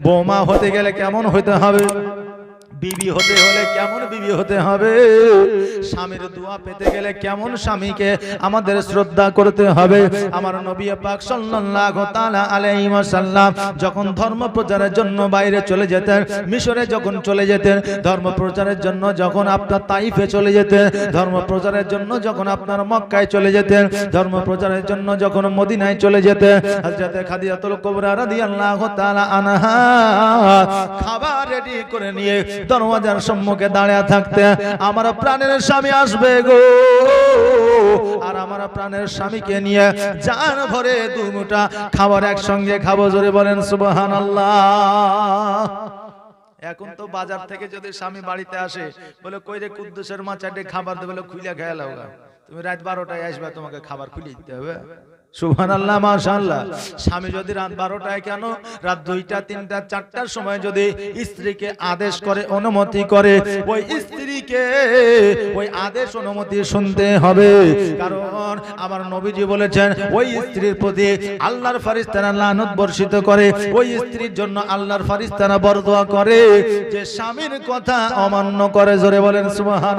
বৌমা হতে গেলে কেমন হতে হবে? বিবি হতে হলে কেমন বিবি হতে হবে? স্বামীর দোয়া পেতে গেলে কেমন স্বামীকে আমাদের শ্রদ্ধা করতে হবে? আমার নবী পাক সাল্লাল্লাহু তাআলা আলাইহি ওয়াসাল্লাম যখন ধর্ম প্রচারের জন্য বাইরে চলে যেতেন, মিশরে যখন চলে যেতেন, ধর্ম প্রচারের জন্য যখন আপনার তাইফে চলে যেতেন, ধর্ম প্রচারের জন্য যখন আপনার মক্কায় চলে যেতেন, ধর্ম প্রচারের জন্য যখন মদিনায় চলে যেতেন, হযরত খাদিজাতুল কুবরা রাদিয়াল্লাহু তাআলা আনহা খাবার রেডি করে নিয়ে দরওয়াজার সম্মুখে দাঁড়িয়ে থাকতে আমার প্রাণের স্বামী আসবে গো। আর আমার প্রাণের স্বামীকে নিয়ে জান ভরে দু মুঠা খাবার একসঙ্গে খাব, জোরে বলেন সুবহানাল্লাহ। এখন তো বাজার থেকে যদি স্বামী বাড়িতে আসে, বলে কই রে কুদ্দুসের মা চারটে খাবার দেবে খুলে খেয়ে লাও তুমি রাত বারোটায় আসবে, তোমাকে খাবার খুলে দিতে হবে। সুহান আল্লাহ স্বামী যদি রাত বারোটায় কেন? রাত দুইটা, তিনটা, চারটার সময় যদি স্ত্রীকে আদেশ করে, অনুমতি করে, ওই স্ত্রীকে ওই আদেশ, অনুমতি শুনতে হবে। কারণ আমার নবীজি বলেছেন, ওই স্ত্রীর প্রতি আল্লাহর ফারিস্তারা লানত বর্ষিত করে, ওই স্ত্রীর জন্য আল্লাহর ফারিস্তানা বরদোয়া করে। যে স্বামীর কথা অমান্য করে, জোরে বলেন সুবহান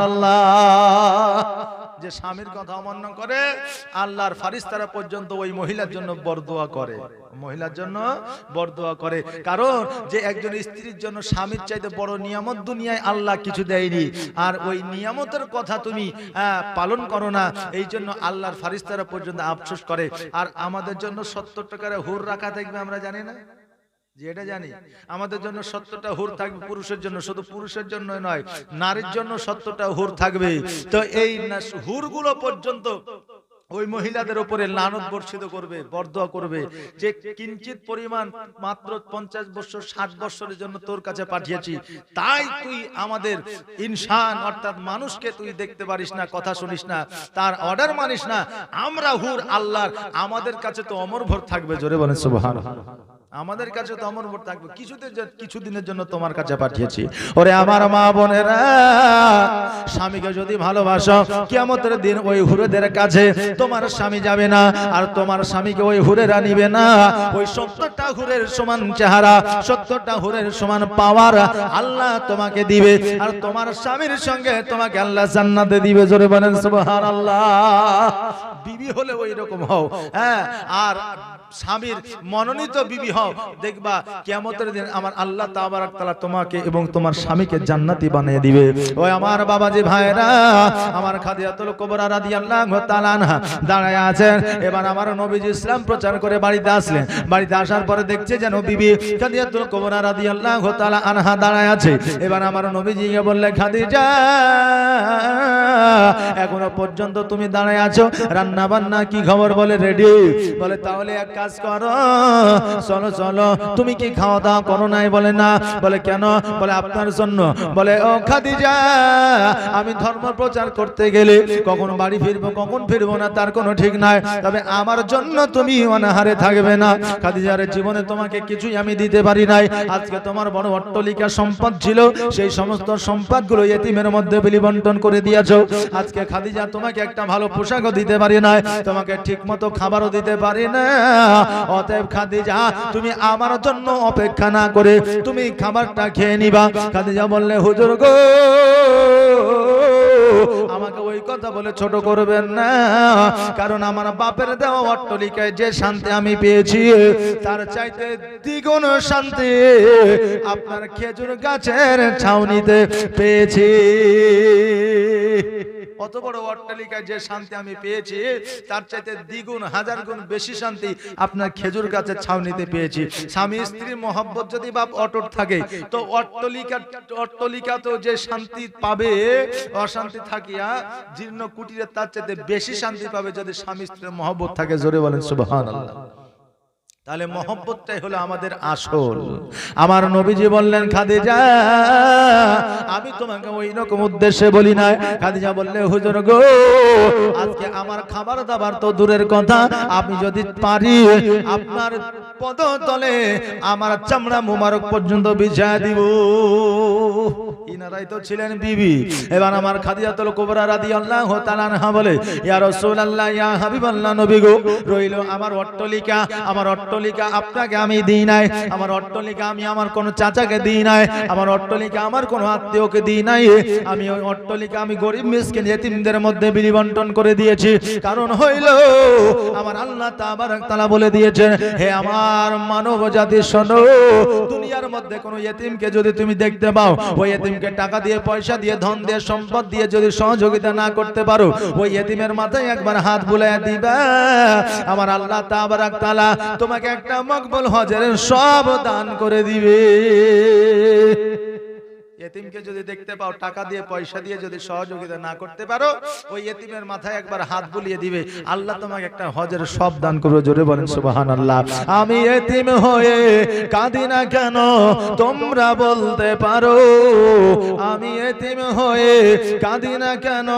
যে স্বামীর কথা অমান্য করে আল্লাহর ফারিস্তারা পর্যন্ত ওই মহিলার জন্য বরদোয়া করে। মহিলার জন্য বরদোয়া করে। কারণ যে একজন স্ত্রীর জন্য স্বামীর চাইতে বড় নিয়ামত দুনিয়ায় আল্লাহ কিছু দেয়নি। আর ওই নিয়ামতের কথা তুমি পালন করো না। এই জন্য আল্লাহর ফারিস্তারা পর্যন্ত আফসোস করে। আর আমাদের জন্য সত্তর টাকার হুর রাখা থাকবে আমরা জানি না। যে এটা জানি আমাদের জন্য সত্যটা হুর থাকবে পুরুষের জন্য শুধু পুরুষের জন্য নয় নারীর জন্য সত্যটা হুর থাকবে। তো এই হুরগুলো পর্যন্ত ওই মহিলাদের উপরে লানত বর্ষিত করবে বরদোয়া করবে। যে কিঞ্চিত পরিমাণ মাত্র পঞ্চাশ বছর ষাট বছরের জন্য তোর কাছে পাঠিয়েছি তাই তুই আমাদের ইনসান অর্থাৎ মানুষকে তুই দেখতে পারিস না কথা শুনিস না তার অর্ডার মানিস না। আমরা হুর আল্লাহর আমাদের কাছে তো অমর ভর থাকবে জোরে বলেন আমাদের কাছে তো অমর ভোট থাকবে। জ- কিছুদিনের জন্য তোমার কাছে পাঠিয়েছি। ওরে আমার মা বোনেরা স্বামীকে যদি ভালোবাসো কিয়ামতের দিন ওই হুরেদের কাছে তোমার স্বামী যাবে না আর তোমার স্বামীকে ওই হুরেরা নিবে না। ওই সত্তরটা হুরের সমান চেহারা সত্তরটা হুরের সমান পাওয়ার আল্লাহ তোমাকে দিবে আর তোমার স্বামীর সঙ্গে তোমাকে আল্লাহ জান্নাতে দিবে। জোরে বলেন সুবহানাল্লাহ। বিবি হলে ওই রকম হও। হ্যাঁ আর স্বামীর মনোনীত বিবি হও। দেখবা কিয়ামতের দিন আমার আল্লাহ তাবারাক তাআলা তোমাকে এবং তোমার স্বামীকে জান্নাতি বানিয়ে দিবে। ওই আমার বাবাজি ভাইরা, আমার খাদিজাতুল কুবরা তাআলা আনহা দাঁড়ায় আছেন। এবার আমার নবীজি ইসলাম প্রচার করে বাড়িতে আসলেন। বাড়িতে আসার পরে দেখছে যেন বিবি খাদিজাতুল কুবরা রাদিয়াল্লাহু তাআলা আনহা দাঁড়ায় আছে। এবার আমার নবীজিকে বললে, খাদিজা, এখনও পর্যন্ত তুমি দাঁড়ায় আছো? রান্না বান্না কি খবর বলে রেডি? বলে, তাহলে এক কাজ করো, চলো চলো, তুমি কি খাওয়া দাওয়া করো নাই? বলে, না। বলে, কেন? বলে, আপনার জন্য। বলে, ও খাদিজা, আমি ধর্ম প্রচার করতে গেলে কখন বাড়ি ফিরবো, কখন ফিরবো না, তার কোনো ঠিক নাই। তবে আমার জন্য তুমি অনাহারে থাকবে না। খাদিজার জীবনে তোমাকে কিছুই আমি দিতে পারি নাই। আজকে তোমার বড় অট্টলিকা সম্পদ ছিল, সেই সমস্ত সম্পদগুলো এতিমের মধ্যে বিলি বন্টন করে দিয়েছ। আজকে খাদিজা তোমাকে একটা ভালো পোশাকও দিতে পারি না তোমাকে ঠিক মতো খাবারও দিতে পারি না। অতএব খাদিজা তুমি আমার জন্য অপেক্ষা না করে তুমি খাবারটা খেয়ে নিবা। খাদিজা বললে, হুজুর গো, আমাকে ওই কথা বলে ছোট করবেন না। কারণ আমার বাপের দেওয়া অট্টলিকায় যে শান্তি আমি পেয়েছি, তার চাইতে দ্বিগুণ শান্তি আপনার খেজুর গাছের ছাউনিতে পেয়েছি। অত বড় অট্টালিকায় যে শান্তি আমি পেয়েছি, তার চাইতে দ্বিগুণ হাজার গুণ বেশি শান্তি আপনার খেজুর গাছের ছাউনিতে পেয়েছি। স্বামী স্ত্রীর মহব্বত যদি বাপ অটট থাকে, তো অট্টলিকা অট্টলিকা তো যে শান্তি পাবে, অশান্তি থাকিয়া জীর্ণ কুটিরে তার চাইতে বেশি শান্তি পাবে যদি স্বামী স্ত্রীর মহব্বত থাকে, জোরে বলেন, সুবহানাল্লাহ। তাহলে মহব্বতটাই হলো আমাদের আসল। আমার নবীজি বললেন খাদিজা আমি তোমাকে ওই রকম উদ্দেশ্যে বলি না খাদিজা বললে হুজুর গো আজকে আমার খাবার দাবার তো দূরের কথা। আমি যদি পারি আপনার পদতলে আমার চামড়া মুবারক পর্যন্ত বিছায় দিব। ইনারাই তো ছিলেন বিবি। এবার আমার খাদিজাতুল কুবরা রাদিয়াল্লাহু তাআলা আনহা বলে ইয়া রাসূলুল্লাহ ইয়া হাবিবাল্লাহ নবী গো রইল আমার অট্টলিকা। আমার অট্টলিকা অট্টলিকা আপনাকে আমি দিই নাই। আমার অট্টলিকা আমি আমার কোনো চাচাকে দিই নাই। আমার অট্টলিকা আমার কোনো আত্মীয়কে দিই নাই। আমি ওই অট্টলিকা আমি গরিব মিসকিন এতিমদের মধ্যে বিলি বন্টন করে দিয়েছি। কারণ হইল, আমার আল্লাহ তাআলা বলে দিয়েছেন, হে আমার মানব জাতি শোনো, দুনিয়ার মধ্যে কোনো ইয়েতিমকে যদি তুমি দেখতে পাও, ওই ইয়েতিমকে টাকা দিয়ে, পয়সা দিয়ে, ধন দিয়ে, সম্পদ দিয়ে যদি সহযোগিতা না করতে পারো, ওই ইয়েতিমের মাথায় একবার হাত বুলাই দিবা। আমার আল্লাহ তাবারক তাআলা তোমাকে একটা মকবল হজের সব দান করে দিবে। এতিমকে যদি দেখতে পাও টাকা দিয়ে পয়সা দিয়ে যদি সহযোগিতা না করতে পারো ওই এতিমের মাথায় একবার হাত বুলিয়ে দিবে। আল্লাহ তোমাকে একটা হজের সব দান করবে জোরে বলেন সুবাহান আল্লাহ আমি এতিম হয়ে কাঁদি না কেন? তোমরা বলতে পারো আমি এতিম হয়ে কাঁদি না কেন?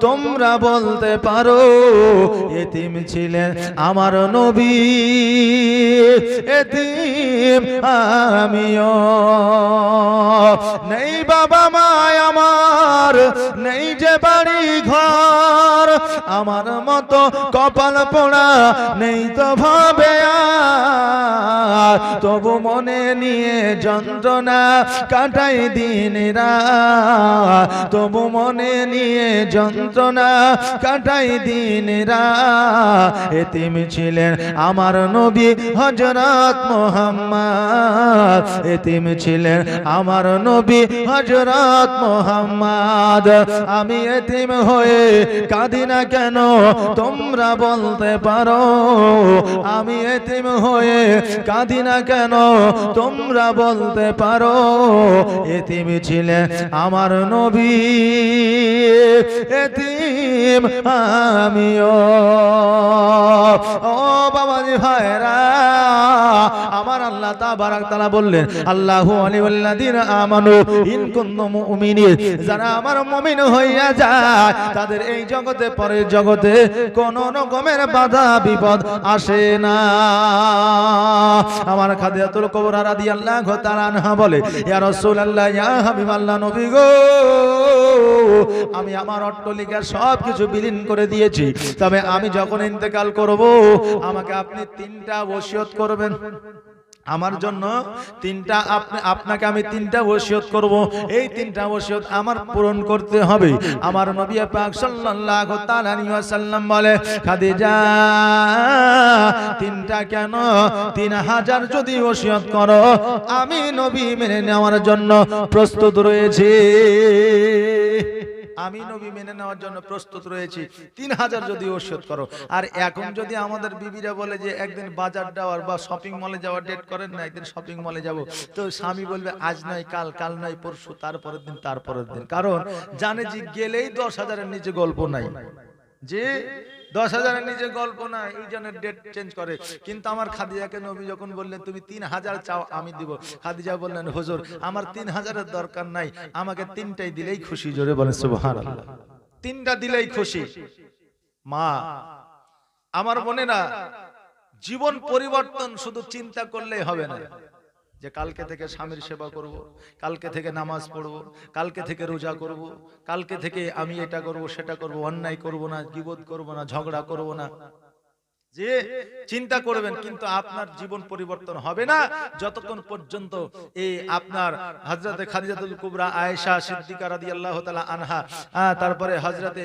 তোমরা বলতে পারো এতিম ছিলেন আমার নবী। এতিম আমিও। নেই বাবা মায় আমার নেই যে বাড়ি ঘর। আমার মতো কপাল পোড়া নেই তো ভাবে তবু মনে নিয়ে যন্ত্রণা কাটাই দিন তবু মনে নিয়ে যন্ত্রণা কাটাই দিন রাত। এতিম ছিলেন আমার নবী হজরত মোহাম্মদ। এতিম ছিলেন আমার নবী হজরত মোহাম্মদ। আমি এতিম হয়ে কাঁদি না কেন? তোমরা বলতে পারো, আমি এতিম হয়ে কাঁদি না কেন? তোমরা বলতে পারো, এতিম ছিলেন আমার নবী। এতিম আমিও। ও বাবাজি ভাইরা আমার আল্লাহ তা বারাক তাআলা বললেন, আল্লাহু আলিউল্লাযিনা আমানু, ইন কুনতুম যারা আমার মুমিন হইয়া যায়, তাদের এই জগতে পরের জগতে কোন রকমের বাধা, বিপদ আসে না। আমার খাদিজাতুল কুবরা রাদিয়াল্লাহু তাআলা আনহা বলে, ইয়া রাসূলুল্লাহ, ইয়া হাবিবাল্লাহ নবী গো, আমি আমার অট্টলিকা সব কিছু বিলীন করে দিয়েছি। তবে আমি যখন ইন্তেকাল করব, আমাকে আপনি তিনটা ওসিয়ত করবেন। আমার জন্য তিনটা আপনি আপনাকে আমি তিনটা ওসিয়ত করব। এই তিনটা ওসিয়ত আমার পূরণ করতে হবে। আমার নবী পাক সাল্লাল্লাহু তাআলা ওয়াসাল্লাম বলে খাদিজা তিনটা কেন? তিন হাজার যদি ওসিয়ত করো আমি নবী মেনে নেওয়ার জন্য প্রস্তুত রয়েছি। আমি নবী মেনে নেওয়ার জন্য প্রস্তুত রয়েছি। তিন হাজার যদি ওষুধ করো। আর এখন যদি আমাদের বিবিরা বলে যে একদিন বাজার যাওয়ার বা শপিং মলে যাওয়ার ডেট করেন না একদিন শপিং মলে যাব। তো স্বামী বলবে আজ নয় কাল কাল নয় পরশু তারপরের দিন তারপরের দিন। কারণ জানে যে গেলেই দশ হাজারের নিচে গল্প নাই। যে দশ হাজারের নিচে গল্প না এই জন্য ডেট চেঞ্জ করে। কিন্তু আমার খাদিজাকে নবী যখন বললেন, তুমি তিন হাজার চাও, আমি দিব। খাদিজা বললেন, হুজুর, আমার তিন হাজারের দরকার নাই, আমাকে তিনটাই দিলেই খুশি। জোরে সুবহান তিনটা দিলেই খুশি। মা, আমার মনে না জীবন পরিবর্তন শুধু চিন্তা করলেই হবে না। যে কালকে থেকে স্বামীর সেবা করব কালকে থেকে নামাজ পড়ব কালকে থেকে রোজা করব কালকে থেকে আমি এটা করব সেটা করব অন্যায় করব না গিবত করব না ঝগড়া করব না। যে চিন্তা করবেন, কিন্তু আপনার জীবন পরিবর্তন হবে না। যতক্ষণ পর্যন্ত এই আপনার হজরতে খাদিজাতুল কুবরা, আয়েশা সিদ্দিকা রাদিয়াল্লাহু তাআলা আনহা তারপরে হজরতে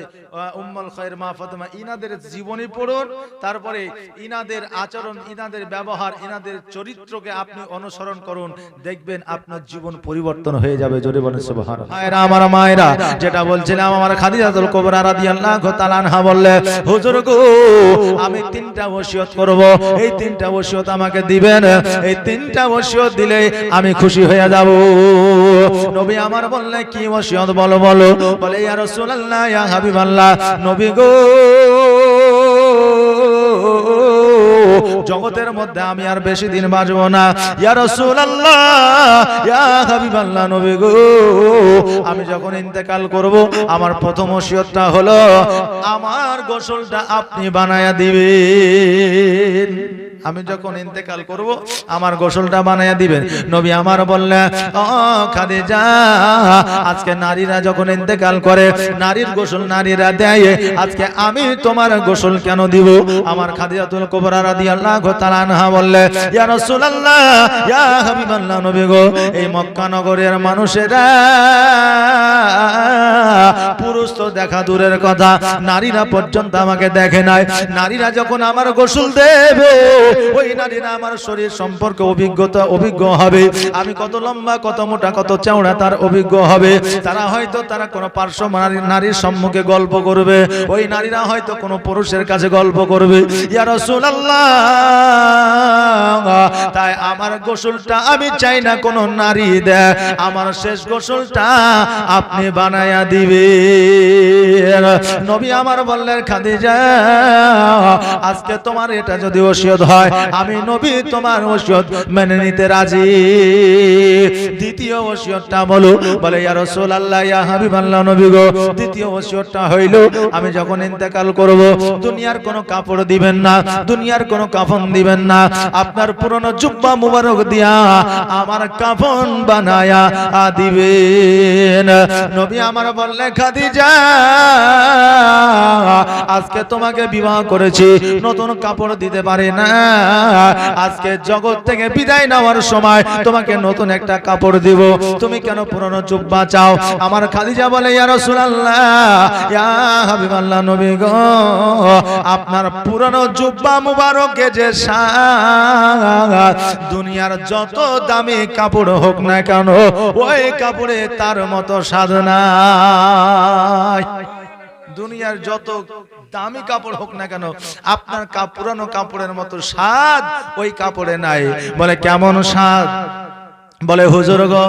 উম্মুল খায়র মা ফাতেমা, ইনাদের জীবনী পড়ুন, তারপরে ইনাদের আচরণ, ইনাদের ব্যবহার, ইনাদের চরিত্রকে আপনি অনুসরণ করুন, দেখবেন আপনার জীবন পরিবর্তন হয়ে যাবে। জোরে বলেন সুবহান মায়েরা, আমার মায়েরা, যেটা বলছিলাম আমার খাদিজাতুল কুবরা রাদিয়াল্লাহু তাআলা আনহা বললে, হুজুর গো, আমি তিনটা ওসিয়ত করব। এই তিনটা ওসিয়ত আমাকে দিবেন। এই তিনটা ওসিয়ত দিলে আমি খুশি হয়ে যাব। নবী আমার বললে, কি ওসিয়ত বলো বলো? বলে, ইয়া রাসূলুল্লাহ, ইয়া হাবিবাল্লাহ। নবী গো জগতের মধ্যে আমি আর বেশি দিন বাঁচবো না। ইয়া রাসূলুল্লাহ, ইয়া হাবিবাল্লাহ নবী গো, আমি যখন ইন্তেকাল করব, আমার প্রথম ওসিয়তটা হলো, আমার গোসলটা আপনি বানায়া দিবেন। আমি যখন ইন্তেকাল করব, আমার গোসলটা বানায়া দিবেন। নবী আমার বললেন, ও খাদিজা, আজকে নারীরা যখন ইন্তেকাল করে, নারীর গোসল নারীরা দেয়, আজকে আমি তোমার গোসল কেন দিব? আমার খাদিজাতুল কুবরা রাদিয়াল্লাহু মানুষেরা, পুরুষ তো দেখা দূরের কথা, নারীরা পর্যন্ত আমাকে দেখে নাই। নারীরা যখন আমার গোসল দেবে, ওই নারীরা আমার শরীর সম্পর্কে অভিজ্ঞতা, অভিজ্ঞ হবে। আমি কত লম্বা, কত মোটা, কত চওড়া, তার অভিজ্ঞ হবে। তারা হয়তো তারা কোনো পার্শ্ব নারী- নারীর সম্মুখে গল্প করবে। ওই নারীরা হয়তো কোনো পুরুষের কাছে গল্প করবে। ইয়া রাসূলুল্লাহ তাই আমার গোসলটা আমি চাই না কোনো নারী দেয় আমার শেষ গোসলটা আপনি বানায়া দিবে নবী আমার বললেন, খাদিজা, আজকে তোমার এটা যদি ওসিয়ত হয়, আমি নবী তোমার ওসিয়ত মেনে নিতে রাজি। দ্বিতীয় ওসিয়তটা বলো। বলে, ইয়া রাসূলুল্লাহ, ইয়া হাবিবাল্লাহ নবী গো, দ্বিতীয় ওসিয়তটা হইল, আমি যখন ইন্তেকাল করব, দুনিয়ার কোনো কাপড় দিবেন না, দুনিয়ার কোনো কাফন দিবেন না। আপনার পুরনো জুব্বা মুবারক দিয়া আমার কাফন বানায়া দিবেন। নবী আমার বললে, খাদিজা, আজকে তোমাকে বিবাহ করেছি, নতুন কাপড় দিতে পারে না। আজকে জগৎ থেকে বিদায় নেওয়ার সময় তোমাকে নতুন একটা কাপড় দিব। তুমি কেন পুরনো জুব্বা চাও? আমার খাদিজা বলে, ইয়া রাসূলুল্লাহ, ইয়া হাবিবাল্লাহ নবী গো, আপনার পুরনো জুব্বা মুবারকে যে শান দুনিয়ার যত দামি কাপড় হোক না কেন, ওই কাপড়ে তার মতো সাধনা দুনিয়ার যত দামি কাপড় হোক না কেন, আপনার পুরানো কাপড়ের মতো স্বাদ ওই কাপড়ে নাই। বলে, কেমন স্বাদ? বলে, হুজুর গো,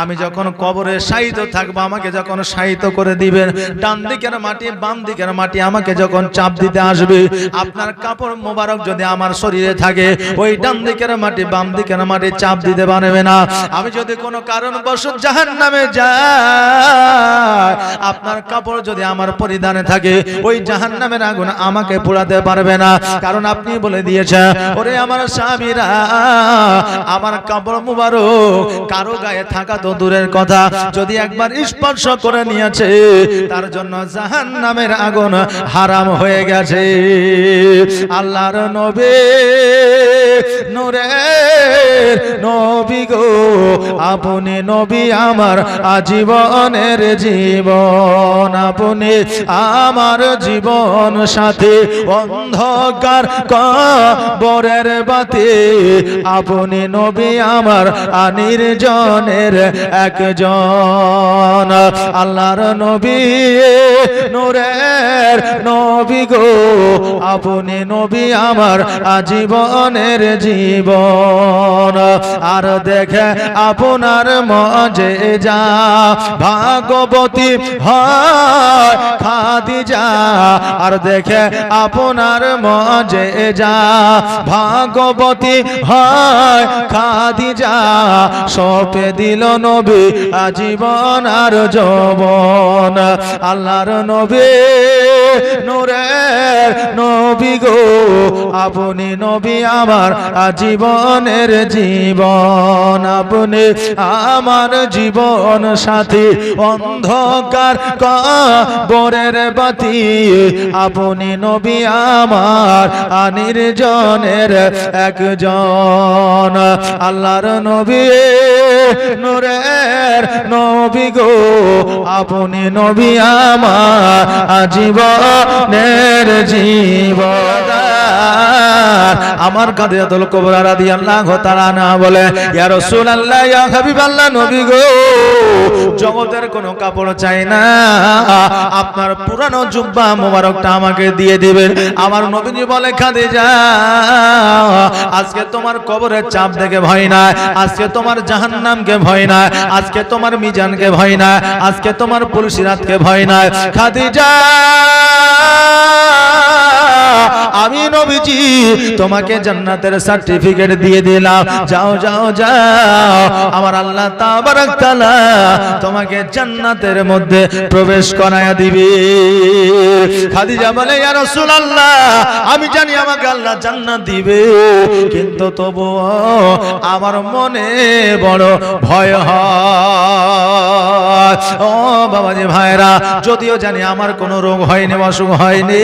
আমি যখন কবরে শায়িত থাকব, আমাকে যখন শায়িত করে দিবেন, ডান দিকের মাটি, বাম দিকের মাটি আমাকে যখন চাপ দিতে আসবে, আপনার কাপড় মোবারক যদি আমার শরীরে থাকে, ওই ডান দিকের মাটি, বাম দিকের মাটি চাপ দিতে পারবে না। আমি যদি কোনো কারণ কারণবশ জাহান নামে যাই, আপনার কাপড় যদি আমার পরিধানে থাকে, ওই জাহান নামের আগুন আমাকে পোড়াতে পারবে না। কারণ আপনি বলে দিয়েছেন, ওরে আমার স্বামীরা, আমার কাপড় মুবারক কারও গায়ে থাকা তো দূরের কথা। যদি একবার স্পর্শ করে নিয়েছে, তার জন্য জাহান নামের আগুন হারাম হয়ে গেছে। আল্লাহর নবী নূরে নবী গো, আপনি নবী আমার আজীবনের জীবন, আপনি আমার জীবন সাথে অন্ধকার কবরের বাতি, আপনি নবী আমার আনির্জনের একজন। আল্লাহর নবী, নূরের নবী গো। আপনি নবী আমার আজীবনের জীবন। আর দেখে আপনার মজে যা। ভাগবতী হয় খাদি যা আর দেখে আপনার মজে যা। ভাগবতী হয় খাদিজা। সপে দিল নবী আজীবন আর যবন। আল্লাহর নবী নূরের নবী গো, আপনি নবী আমার আজীবনের জীবন। আপনি আমার জীবন সাথী, অন্ধকার কবরের বাতি। আপনি নবী আমার আনির্জনের একজন। আল্লাহর নবী, নূরের নবী গো, আপনি নবী আমার আজীবনের জীবন। আমার কাঁধে আদল কবরা রাদি আল্লাহ তারা না বলে, ইয়া রাসূলুল্লাহ, ইয়া হাবিবাল্লাহ, নবী গো, জগতের কোনো কাপড় চাই না। আপনার পুরানো জুব্বা মোবারকটা আমাকে দিয়ে দিবেন। আমার নবীজি বলে, খাদিজা, আজকে তোমার কবরের চাপ দেখে ভয় না আজকে তোমার জাহান্নামকে ভয় না আজকে তোমার মিজানকে ভয় না আজকে তোমার পুলসিরাতকে ভয় না খাদিজা আমি নবীজি, তোমাকে জান্নাতের সার্টিফিকেট দিয়ে দিলাম। যাও যাও যাও। আমার আল্লাহ তাবারাক তাআলা তোমাকে জান্নাতের মধ্যে প্রবেশ করায়া দিবে। খাদিজা বলে, ইয়া রাসূলুল্লাহ, আমি জানি আমাকে আল্লাহ জান্নাত দিবে। কিন্তু তবুও আমার মনে বড় ভয় হয়। ও বাবাজি ভাইরা, যদিও জানি আমার কোনো রোগ হয়নি, অসুখ হয়নি,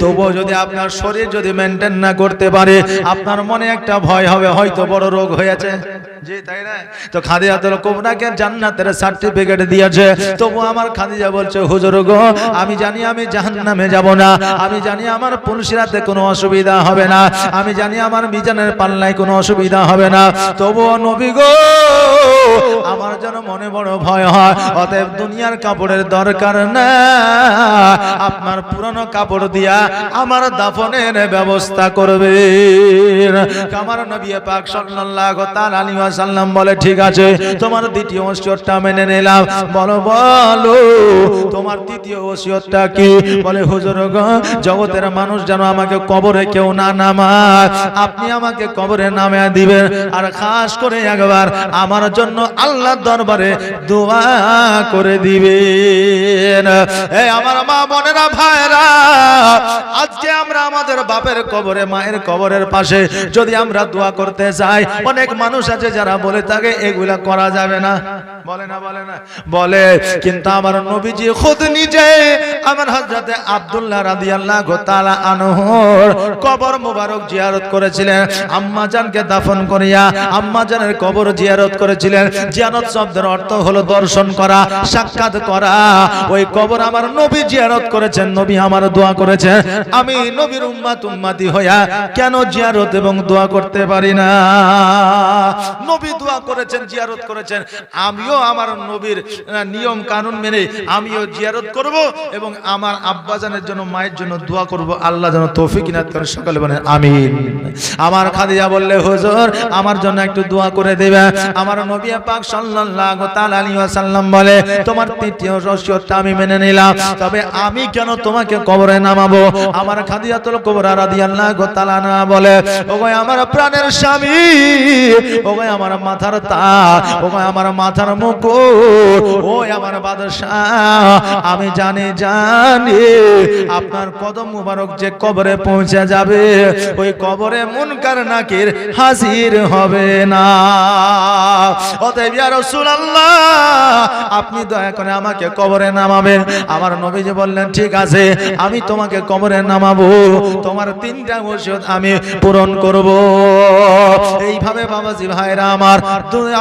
তবুও যদি আপনার শরীর যদি মেনটেন না করতে পারে, আপনার মনে একটা ভয় হবে, হয়তো বড় রোগ হয়েছে। জি, তাই না? তো খাদিজাতুল কুবরাকে জান্নাতের সার্টিফিকেট দিয়েছে। তবু আমার খাদিজা বলছে, হুজুর গো, আমি জানি আমি যাব না। আমি জানি আমার পুলসিরাতে কোনো অসুবিধা হবে না। আমি জানি আমার মিজানের পাল্লায় কোনো অসুবিধা হবে না। তবুও নবী গো, আমার যেন মনে বড় ভয় হয়। অতএব দুনিয়ার কাপড়ের দরকার না। আপনার পুরনো কাপড় দিয়া আমার দাফনের ব্যবস্থা করবে আমার নবী পাক সাল্লাল্লাহু তাআলা আলাইহি ওয়াসাল্লাম বলে, ঠিক আছে, তোমার দ্বিতীয় ওসিয়তটা মেনে নিলাম। বলো বলো, তোমার তৃতীয় ওসিয়তটা কি? বলে, হুজুর গো, জগতের মানুষ যেন আমাকে কবরে কেউ না নামায়। আপনি আমাকে কবরে নামে দিবেন। আর খাস করে একবার আমার জন্য আল্লাহর দরবারে দোয়া করে দিবেন। এই আমার মা বোনেরা ভাইরা আজকে আমরা আমাদের বাপের কবরে, মায়ের কবরের পাশে যদি আমরা দোয়া করতে যাই, অনেক মানুষ আছে যারা বলে থাকে, এগুলা করা যাবে না। বলে না বলে না, বলে, কিন্তু আমার নবীজি খুদ নিজে, আমার হযরতে আব্দুল্লাহ রাদিয়াল্লাহু তাআলা আনহুর কবর মোবারক জিয়ারত করেছিলেন। দাফন করিয়া আম্মা জানের কবর জিয়ারত করেছিলেন। জিয়ারত শব্দের অর্থ হলো দর্শন করা, সাক্ষাৎ করা। ওই কবর আমার নবী জিয়ারত করেছেন, নবী আমার দোয়া করেছেন। আমি নবীর উম্মাত উম্মাতি হইয়া কেন জিয়ারত এবং দোয়া করতে পারি না? নবী দোয়া করেছেন, জিয়ারত করেছেন। আমিও আমার নবীর নিয়ম কানুন মেনে আমিও জিয়ারত করব এবং আমার আব্বাজানের জন্য, মায়ের জন্য দোয়া করব। আল্লাহ যেন তৌফিক ইনাত করে, সকালে বলেন, আমিন। আমার খাদিজা বললে, হুজুর, আমার জন্য একটু দোয়া করে দেবে। আমার নবী পাক সাল্লাল্লাহু তাআলা আলাইহি ওয়াসাল্লাম বলে, তোমার তৃতীয় রসিয়তটা আমি মেনে নিলাম, তবে আমি কেন তোমাকে কবরে নামাবো? আমার খাদিজাতুল কুবরা রাদিয়াল্লাহু তাআলা না বলে ওগো আমার প্রাণের স্বামী ওগো আমার মাথার তার ওগো আমার মাথার মুকুট, ও আমার বাদশাহ, আমি জানি জানি, আপনার কদম মুবারক যে কবরে পৌঁছে যাবে, ওই কবরে মুনকার নাকির হাজির হবে না। অতএব, ইয়া রাসূলুল্লাহ, আপনি দয়া করে আমাকে কবরে নামাবেন। আমার নবীজি বললেন, ঠিক আছে, আমি তোমাকে কবরে নামাবো। তোমার তিনটা ওষুধ আমি পূরণ করব। এইভাবে বাবাজি ভাইরা আমার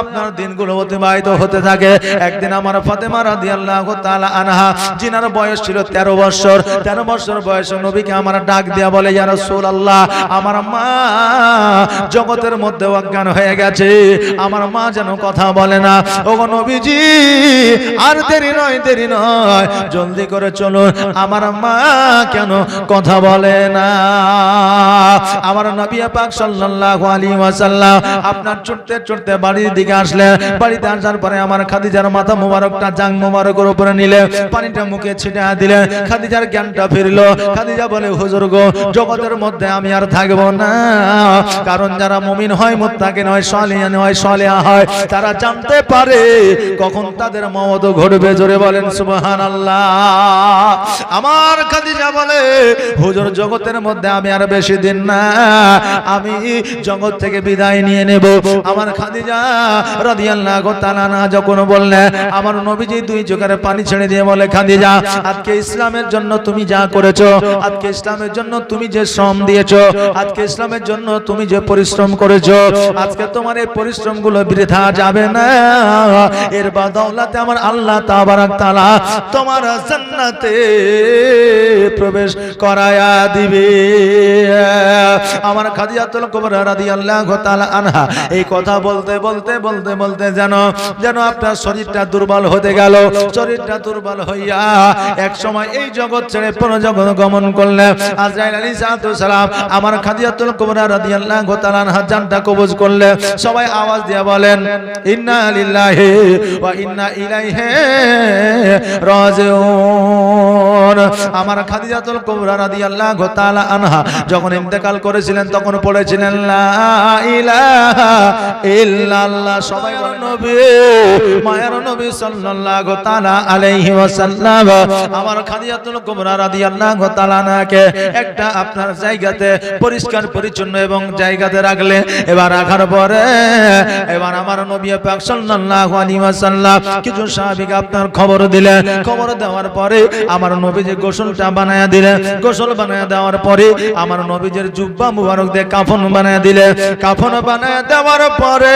আপনার দিনগুলো অতিবাহিত হতে থাকে। একদিন আমার ফাতেমা রাদিয়াল্লাহু তাআলা আনহা জিনার বয়স ছিল 13 বছর 13 বছর বয়সে নবীকে আমার ডাক দেয়া বলে, ইয়া রাসূলুল্লাহ, আমার মা জগতের মধ্যে অজ্ঞান হয়ে গেছে। আমার মা যেন কথা বলে না। ওগো নবীজি, আর দেরি নয় দেরি নয়, জলদি করে চলুন। আমার মা কেন কথা বলে না, আমার নবী পাক সাল্লাল্লাহু আলাইহি ওয়াসাল্লাম আপনার ছুটতে ছুটতে বাড়ির দিকে আসলেন। বাড়িতে আসার পরে আমার খাদিজার মাথা মোবারকটা জাং মোবারকের উপরে নিলে পানিটা মুখে ছিটা দিলেন। খাদিজার জ্ঞানটা ফিরলো। খাদিজা বলে, হুজুর গো, জগতের মধ্যে আমি আর থাকব না। কারণ যারা মুমিন হয় মুত্তাকিন হয় সালিহান হয় সালেহা হয়, তারা জানতে পারে কখন তাদের মওত ঘটবে। জোরে বলেন, সুবহানাল্লাহ। আমার খাদিজা বলে, হুজুর জগতের মধ্যে আমি আর বেশি দিন না। আমি জগৎ থেকে বিদায় নিয়ে নেব। আমার খাদিজা রাদিয়াল্লাহু তাআলা না যখন বললেন আমার নবীজি দুই চোখের পানি ছেড়ে দিয়ে বলে, খাদিজা, আজকে ইসলামের জন্য তুমি যা করেছ, আজকে ইসলামের জন্য তুমি যে শ্রম দিয়েছ, আজকে ইসলামের জন্য তুমি যে পরিশ্রম করেছ, আজকে তোমার এই পরিশ্রমগুলো বৃথা যাবে না। এর বদৌলতে আমার আল্লাহ তাবারাক তাআলা তোমার জান্নাতে প্রবেশ করায়া দিবে। আমার খাদিজাতুল কুবরা রাদিয়াল্লাহু তাআলা আনহা। এই কথা বলতে বলতে বলতে বলতে যেন যেন আপনার শরীরটা দুর্বল হতে গেল। শরীরটা দুর্বল হইয়া এক সময় এই জগৎ ছেড়ে জগৎ গমন করলেন। আজরাইল আলাইহিস সালাম আমার খাদিজাতুল কুবরা রাদিয়াল্লাহু তাআলা আনহা জানটা কবজ করলে সবাই আওয়াজ দিয়ে বলেন, ইন্না লিল্লাহি ওয়া ইন্না ইলাইহি রাজিউন। আমার খাদিজাতুল কুবরা রাদিয়াল্লাহু তাআলা আনহা যখন ইন্তেকাল করেছিলেন তখন পড়েছিলেন নবী নবী একটা আপনার জায়গাতে পরিষ্কার, পরিচ্ছন্ন এবং জায়গাতে রাখলে এবার রাখার পরে, এবার আমার নবী নবী কিছু সাহাবীকে আপনার খবর দিলেন। খবর দেওয়ার পরে আমার নবীজি গোসলটা বানায়া দিলেন। গোসল বানায়া দেওয়ার পরে আমার নবীজের জুব্বা মুবারক দিয়ে কাফন বানায়া দিলেন কাফন বানায়া দেওয়ার পরে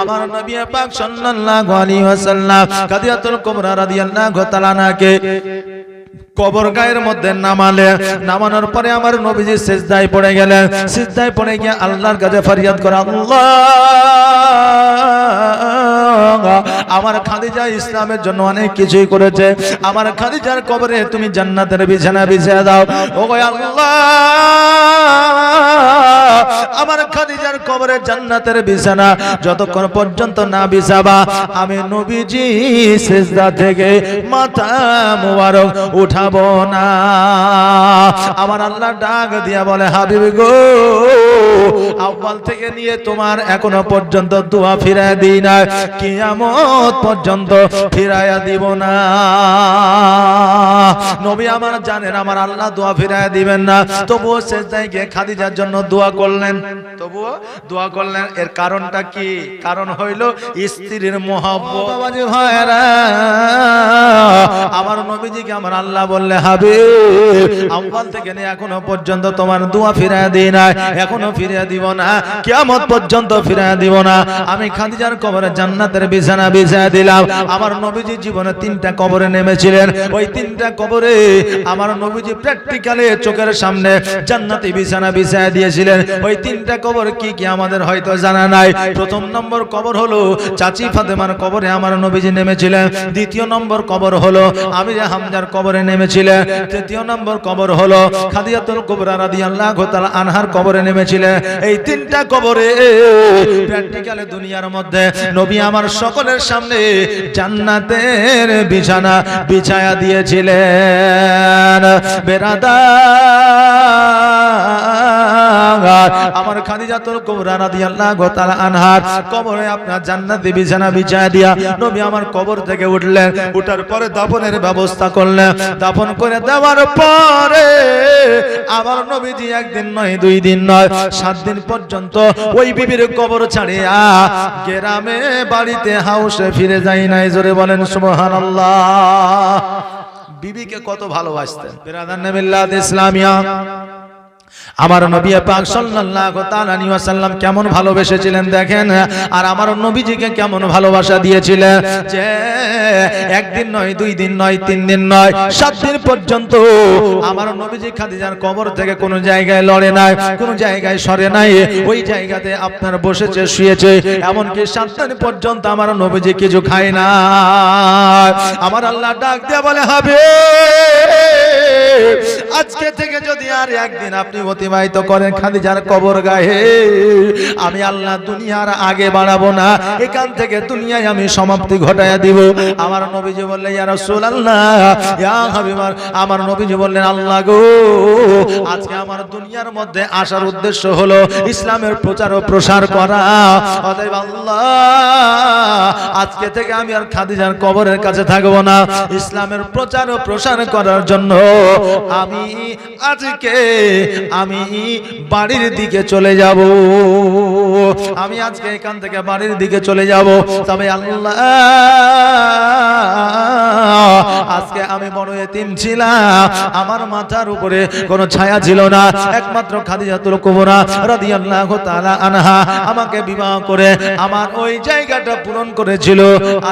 আমার নবী পাক সাল্লাল্লাহু আলাইহি ওয়াসাল্লাম কাদিয়াতুল কুবরা রাদিয়াল্লাহু তাআলা নাকে কবর গায়ের মধ্যে নামালে। নামানোর পরে আমার নবীজি সিজদায় পড়ে গেলেন। সিজদায় পড়ে গিয়ে আল্লাহর কাছে ফরিয়াদ করে, আল্লাহ আমার খাদিজা ইসলামের জন্য অনেক কিছুই করেছে। আমার খাদিজার কবরে তুমি জান্নাতের বিছানা বিছিয়ে দাও। ও আল্লাহ, আমার খাদিজার কবরে জান্নাতের বিছানা যতক্ষণ পর্যন্ত না বিছাবা, আমি নবীজি সিজদা থেকে মাথা মুবারক উঠাবো না। আমার আল্লাহ ডাক দিয়া বলে, হাবিব গো আব্বাল থেকে নিয়ে তোমার এখনও পর্যন্ত দোয়া ফিরায় দিই না। কিয়ামত পর্যন্ত ফিরাইয়া দিব না। নবী আমার জানেন আমার আল্লাহ দোয়া ফিরাইয়া দিবেন না। তবুও গিয়ে খাদিজার জন্য দোয়া করলেন। তবুও দোয়া করলেন। এর কারণটা কি? কারণ হইল স্ত্রীর মহাব্বত। বাবাজি ভাইরা আমার নবীজিকে আমার আল্লাহ বললে হবে আব্বাল থেকে নিয়ে এখনও পর্যন্ত তোমার দোয়া ফিরাইয়া দিই না এখনও দিব না পর্যন্ত দিব না। আমি খাদিজার কবরে জান্নাতের বিছানা দিলাম। আমার নবীজি জীবনে তিনটা কবরে নেমেছিলেন। ওই তিনটা কবরে আমার নবীজি প্র্যাকটিক্যালি চোখের সামনে জান্নাতি বিছানা বিছায় দিয়েছিলেন। ওই তিনটা কবর কি কি আমাদের হয়তো জানা নাই। প্রথম নম্বর কবর হলো চাচি ফাতেমার কবরে আমার নবীজি নেমেছিলেন। দ্বিতীয় নম্বর কবর হলো আমি হামজার কবরে নেমেছিলেন। তৃতীয় নম্বর কবর হলো খাদিয়াতুল কুবরা রাদিয়াল্লাহু তাআলা আনহার কবরে নেমেছিলেন। এই তিনটা কবরে প্র্যাকটিক্যালি দুনিয়ার মধ্যে নবী আমার সকলের সামনে জান্নাতের বিছানা বিছায়া দিয়েছিলেন। বেরাদা আমার খাদিজাতুল কুবরা রাদিয়াল্লাহু তাআলা আনহার কবরে আপনার জান্নাতি বিছানা বিছায়া দিয়া নবী আমার কবর থেকে উঠলেন, উঠার পরে দাফনের ব্যবস্থা করলেন। দাফন করে দেওয়ার পরে আমার নবীজি একদিন নয়, দুই দিন নয় সাত দিন পর্যন্ত ওই বিবির কবর ছাড়িয়া গ্রামে বাড়িতে হাউসে ফিরে যাই নাই। জোরে বলেন সুবহানাল্লাহ। বিবিকে কত ভালোবাসতেন। বিরাদান নামিল্লাহ ইসলামিয়া আমার নবী পাক সাল্লাল্লাহু তাআলা ওয়াসাল্লাম কেমন ভালোবেসেছিলেন দেখেন? আর আমার নবীজিকে কেমন ভালোবাসা দিয়েছিলেন? যে একদিন নয়, দুই দিন নয়, তিন দিন নয়, সাত দিন পর্যন্ত আমার নবীজি খাদিজার কবর থেকে কোনো জায়গায় লড়ে নাই, কোনো জায়গায় সরে নাই। ওই জায়গাতে আপনার বসেছে, শুয়েছে, এমনকি সাত দিন পর্যন্ত আমার নবীজি কিছু খায় না আমার আল্লাহ ডাক দিয়ে বলে হবে আজকে থেকে যদি আর একদিন আপনি অতিবাহিত করেন, খাদিজার কবর গায়ে, আমি আল্লাহ দুনিয়ার আগে বাড়াবো না, এখান থেকে দুনিয়ায় আমি সমাপ্তি ঘটাইয়া দিব। আমার নবীজি বললেন, ইয়া রাসূলুল্লাহ, ইয়া হাবিবার, আমার নবীজি বললেন, আল্লাহ গো, আজকে আমার দুনিয়ার মধ্যে আসার উদ্দেশ্য হলো ইসলামের প্রচার ও প্রসার করা। অতএব আল্লাহ, আজকে থেকে আমি আর খাদিজার কবরের কাছে থাকব না। ইসলামের প্রচার ও প্রসার করার জন্য আমি আজকে, আমি বাড়ির দিকে চলে যাব। আমি আজকে এখান থেকে বাড়ির দিকে চলে যাব। তবে আল্লাহ, আজকে আমি বড় এতিম ছিলাম। আমার মাথার উপরে কোনো ছায়া ছিল না। একমাত্র খাদিজাতুল কুবরা রাদিয়াল্লাহু তাআলা আনহা আমাকে বিবাহ করে আমার ওই জায়গাটা পূরণ করেছিল।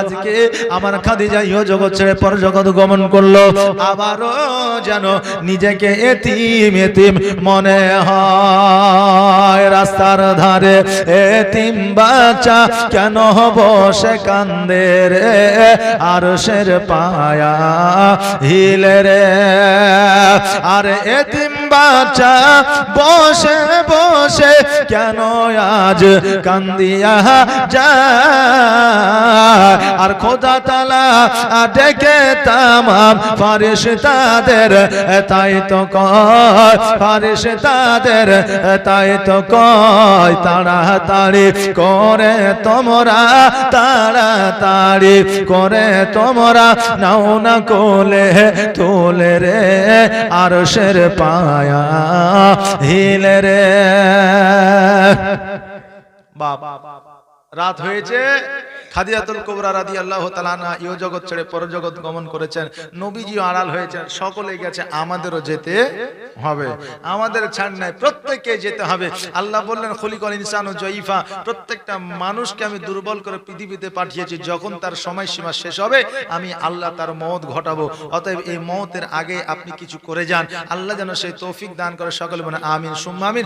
আজকে আমার খাদিজা ইহ জগৎ ছেড়ে পর জগৎ গমন করল। আবারও যেন নিজেকে এতিম এতিম মনে হয়। রাস্তার ধারে এতিম বাচ্চা কেন বসে কান্দে রে? আর সের পায়া হিলে রে। আর এতিম বাচ্চা, বসে বসে কেন আজ কান্দিয়া যায়? আর খোদা তালা ডেকে তামাম ফারিস তাদের তাই তো কয় ফারিস তাদের তাই তো কয়, তাড়াতাড়ি করে তোমরা, তাড়াতাড়ি করে তোমরা, নাও না কোলে, তোলে রে আর শের পায়া হিলে রে। বাপ রাত হয়েছে। খাদিয়াতুল কুবরা রাদিয়াল্লাহু আল্লাহ আনহা ইহ জগৎ ছেড়ে পরজগৎ গমন করেছেন। নবীজি আড়াল হয়েছেন, সকলে গেছে, আমাদেরও যেতে হবে। আমাদের ছাড় নাই প্রত্যেককে যেতে হবে। আল্লাহ বললেন, খলিকল ইনসান ও জয়ীফা। প্রত্যেকটা মানুষকে আমি দুর্বল করে পৃথিবীতে পাঠিয়েছি, যখন তার সময়সীমা শেষ হবে, আমি আল্লাহ তার মত ঘটাবো। অতএব এই মতের আগে আপনি কিছু করে যান। আল্লাহ যেন সেই তৌফিক দান করে সকলে মানে আমিন, সুম্মা আমিন।